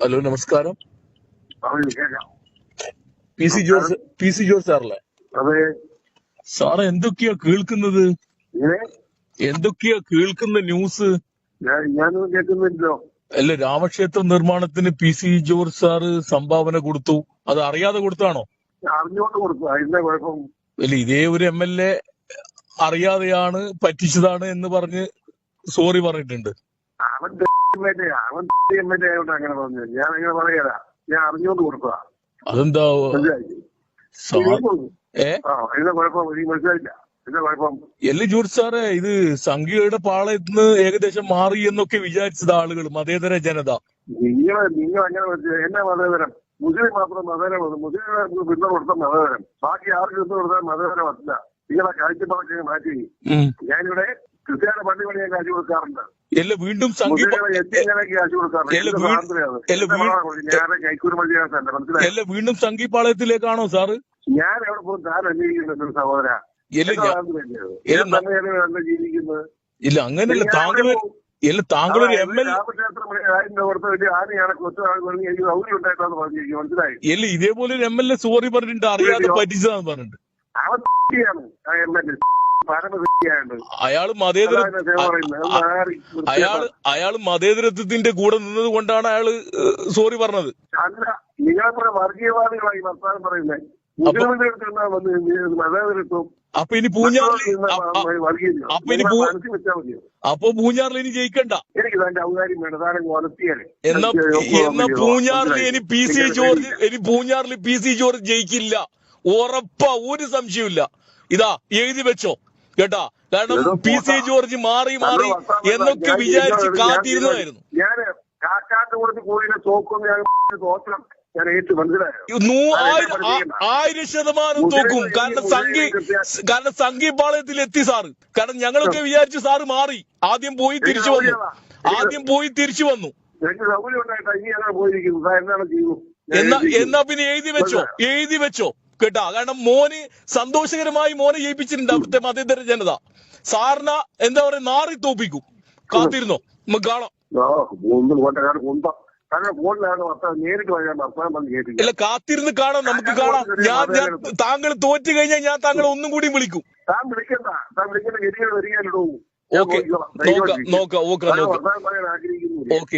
Hello നമസ്കാരം. P C George P C George സാറല്ലേ? അതെ. സാറ് എന്തൊക്കെയാ കേൾക്കുന്നത്? എന്തൊക്കെയാ കേൾക്കുന്ന ന്യൂസ്? ഞാനൊന്നും അല്ല രാമക്ഷേത്ര നിർമ്മാണത്തിന് പി സി ജോർജ് സാറ് സംഭാവന കൊടുത്തു. അത് അറിയാതെ കൊടുത്താണോ? ഞാൻ അറിഞ്ഞുകൊണ്ട് കൊടുത്തു. അതിന്റെ കുഴപ്പം. അല്ല ഇതേ ഒരു എം എൽ എ അറിയാതെയാണ് പറ്റിച്ചതാണ് എന്ന് പറഞ്ഞ് സോറി പറഞ്ഞിട്ടുണ്ട്. അവൻ എം എൽ എ ആയതുകൊണ്ട് അങ്ങനെ പറഞ്ഞു. ഞാൻ അങ്ങനെ പറയല. ഞാൻ അറിഞ്ഞുകൊണ്ട് അതെന്താ? കുഴപ്പം? എനിക്ക് മനസ്സിലായില്ല. കുഴപ്പം? എല്ല ജോർജ് സാറേ ഇത് സംഖ്യയുടെ പാളയത്ത് നിന്ന് ഏകദേശം മാറി എന്നൊക്കെ വിചാരിച്ചത് ആളുകൾ മതേതര ജനത. നിങ്ങൾ നിങ്ങൾ അങ്ങനെ എന്നാ മതേതരം? മുസ്ലിം മാത്രം മതേതരം മുസ്ലിം പിന്തുണ കൊടുത്ത മതേതരം. ബാക്കി ആർക്ക് പിന്തുണ കൊടുത്താൽ മതേതരമല്ല നിങ്ങളെ കാഴ്ചപ്പാടൊക്കെ മാറ്റി. ഞാനിവിടെ ക്രിസ്ത്യാനി പള്ളി പണിയാൻ കാഴ്ച കൊടുക്കാറുണ്ട് എല്ല വീണ്ടും എല്ല വീണ്ടും സംഘീപാളയത്തിലേക്കാണോ സാറ്? ഞാൻ എവിടെ പോകും? താൻ അന്വേഷിക്കുന്നുണ്ട് സഹോദര. ഇല്ല അങ്ങനെയല്ല താങ്കൾ ഇല്ല താങ്കൾ ഒരു എം എൽ എല്ല ഇതേപോലെ ഒരു എം എൽ എ സോറി പറഞ്ഞിട്ടുണ്ട് അറിയാതെ പറ്റിച്ചതാന്ന് പറഞ്ഞിട്ട് അവൻ ാണ് ആ എം എൽ എ. അയാൾ മതേതര അയാൾ അയാൾ മതേതരത്വത്തിന്റെ കൂടെ നിന്നത് കൊണ്ടാണ് അയാൾ സോറി പറഞ്ഞത്. അല്ല നിങ്ങളെ പോലെ വർഗീയവാദികളായി വർത്താനം പറയുന്നത് മുസ്ലിമിന്റെ അടുത്ത് വന്ന് മതേതരത്വം. അപ്പൊ ഇനി പൂഞ്ഞാറിൽ അപ്പൊ ഇനി അപ്പൊ പൂഞ്ഞാറിൽ ഇനി ജയിക്കണ്ട. എനിക്ക് തന്റെ വളർത്തിയാലേ. എന്നാ എന്നാ പൂഞ്ഞാറിൽ ഇനി പി സി ജോർജ് ഇനി പൂഞ്ഞാറിൽ പി സി ജോർജ് ജയിക്കില്ല. ഉറപ്പാ ഒരു സംശയമില്ല ഇതാ എഴുതി വെച്ചോ. കേട്ടാ? കാരണം പി സി ജോർജ് മാറി മാറി എന്നൊക്കെ വിചാരിച്ച് കാത്തിരുന്നതായിരുന്നു ഞാൻ കാക്കാട്ട് കൊടുത്ത് കോഴിനെ തോക്കും ഞാൻ ആയിരം ശതമാനം തോക്കും. കാരണം സംഘി കാരണം സംഘീപാളയത്തിൽ എത്തി സാറ്. കാരണം ഞങ്ങളൊക്കെ വിചാരിച്ചു സാറ് മാറി. ആദ്യം പോയി തിരിച്ചു വന്നു. ആദ്യം പോയി തിരിച്ചു വന്നു. എന്നാ എന്നാ പിന്നെ എഴുതി വെച്ചോ? എഴുതി വെച്ചോ? കേട്ടാ. കാരണം മോന് സന്തോഷകരമായി മോനെ ജയിപ്പിച്ചിട്ടുണ്ട് അവിടുത്തെ മതേതര ജനത. സാറിന എന്താ പറയാ നാറി തോപ്പിക്കും. കാത്തിരുന്നോ? നമുക്ക് കാണാം. ഇല്ല കാത്തിരുന്ന് കാണാം നമുക്ക് കാണാം. ഞാൻ ഞാൻ താങ്കൾ തോറ്റു കഴിഞ്ഞാൽ ഞാൻ താങ്കളെ ഒന്നും കൂടി വിളിക്കും. താൻ വിളിക്കണ്ട. താൻ വിളിക്കേണ്ട ഗതികൾ വരികയല്ലോ ഓക്കെ. നോക്കാം നോക്കാം ഓക്കെ ഓക്കെ.